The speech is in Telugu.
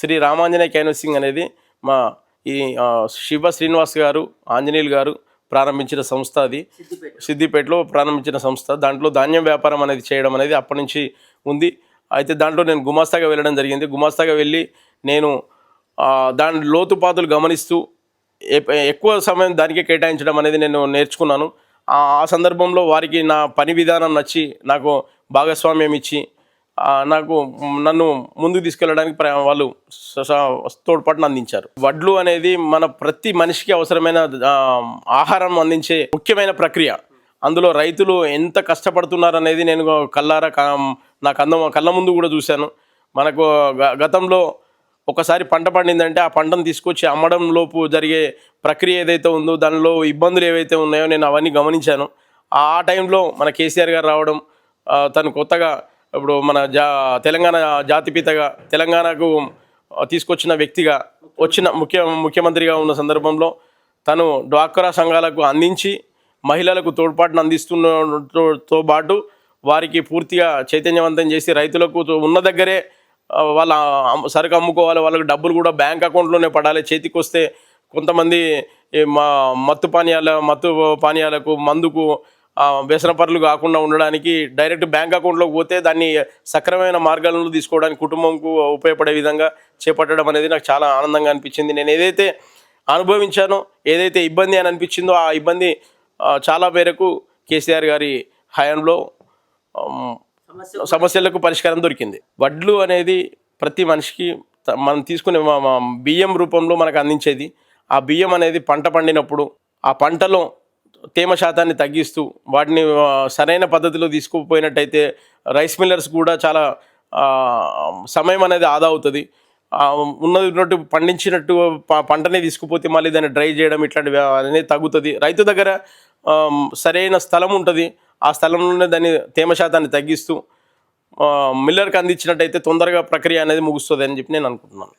శ్రీ రామాంజనేయ క్యాన్వసింగ్ అనేది మా ఈ శివ శ్రీనివాస్ గారు ఆంజనేయులు గారు ప్రారంభించిన సంస్థ అది. సిద్దిపేటలో. ప్రారంభించిన సంస్థ. దాంట్లో ధాన్యం వ్యాపారం అనేది చేయడం అనేది అప్పటి నుంచి ఉంది. అయితే దాంట్లో నేను గుమాస్తాగా వెళ్ళడం జరిగింది. గుమాస్తాగా వెళ్ళి నేను దాని లోతుపాతులు గమనిస్తూ ఎక్కువ సమయం దానికే కేటాయించడం అనేది నేను నేర్చుకున్నాను. ఆ సందర్భంలో వారికి నా పని విధానం నచ్చి నాకు భాగస్వామ్యం ఇచ్చి నాకు నన్ను ముందుకు తీసుకెళ్ళడానికి ప్ర- వాళ్ళు తోడ్పాటును అందించారు. వడ్లు అనేది మన ప్రతి మనిషికి అవసరమైన ఆహారం అందించే ముఖ్యమైన ప్రక్రియ. అందులో రైతులు ఎంత కష్టపడుతున్నారు అనేది నేను కల్లారా నాకు నా కన్న కళ్ళ ముందు కూడా చూశాను. మనకు గ- గతంలో ఒకసారి పంట పండిందంటే ఆ పంటను తీసుకొచ్చి అమ్మడం లోపు జరిగే ప్రక్రియ ఏదైతే ఉందో దానిలో ఇబ్బందులు ఏవైతే ఉన్నాయో నేను అవన్నీ గమనించాను. ఆ టైంలో మన కేసీఆర్ గారు రావడం తను కొత్తగా ఇప్పుడు మన జా తెలంగాణ జాతిపితగా తెలంగాణకు తీసుకొచ్చిన వ్యక్తిగా వచ్చిన ముఖ్య ముఖ్యమంత్రిగా ఉన్న సందర్భంలో తను డ్వాక్రా సంఘాలకు అందించి మహిళలకు తోడ్పాటును అందిస్తున్నతో పాటు వారికి పూర్తిగా చైతన్యవంతం చేసి రైతులకు ఉన్న దగ్గరే వాళ్ళ సరుకు అమ్ముకోవాలి వాళ్ళకి డబ్బులు కూడా బ్యాంక్ అకౌంట్లోనే పడాలి చేతికి వస్తే కొంతమంది ఈ మా మత్తు పానీయాల మత్తు పానీయాలకు మందుకు వ్యసనపరులు కాకుండా ఉండడానికి డైరెక్ట్ బ్యాంక్ అకౌంట్లోకి పోతే దాన్ని సక్రమమైన మార్గాలను తీసుకోవడానికి కుటుంబంకు ఉపయోగపడే విధంగా చేపట్టడం అనేది నాకు చాలా ఆనందంగా అనిపించింది. నేను ఏదైతే అనుభవించానో ఏదైతే ఇబ్బంది అని అనిపించిందో ఆ ఇబ్బంది చాలా పేరకు కేసీఆర్ గారి హయాంలో సమస్యలకు పరిష్కారం దొరికింది. వడ్లు అనేది ప్రతి మనిషికి మనం తీసుకునే బియ్యం రూపంలో మనకు అందించేది. ఆ బియ్యం అనేది పంట పండినప్పుడు ఆ పంటలో తేమ శాతాన్ని తగ్గిస్తూ వాటిని సరైన పద్ధతిలో తీసుకుపోయినట్టయితే రైస్ మిల్లర్స్ కూడా చాలా సమయం అనేది ఆదా అవుతుంది. ఉన్నది ఉన్నట్టు పండించినట్టు పంటని పంటనే తీసుకుపోతే మళ్ళీ దాన్ని డ్రై చేయడం ఇట్లాంటివి అనేది తగ్గుతుంది. రైతు దగ్గర సరైన స్థలం ఉంటుంది. ఆ స్థలంలోనే దాన్ని తేమ శాతాన్ని తగ్గిస్తూ మిల్లర్కి అందించినట్టయితే తొందరగా ప్రక్రియ అనేది ముగుస్తుంది అని చెప్పి నేను అనుకుంటున్నాను.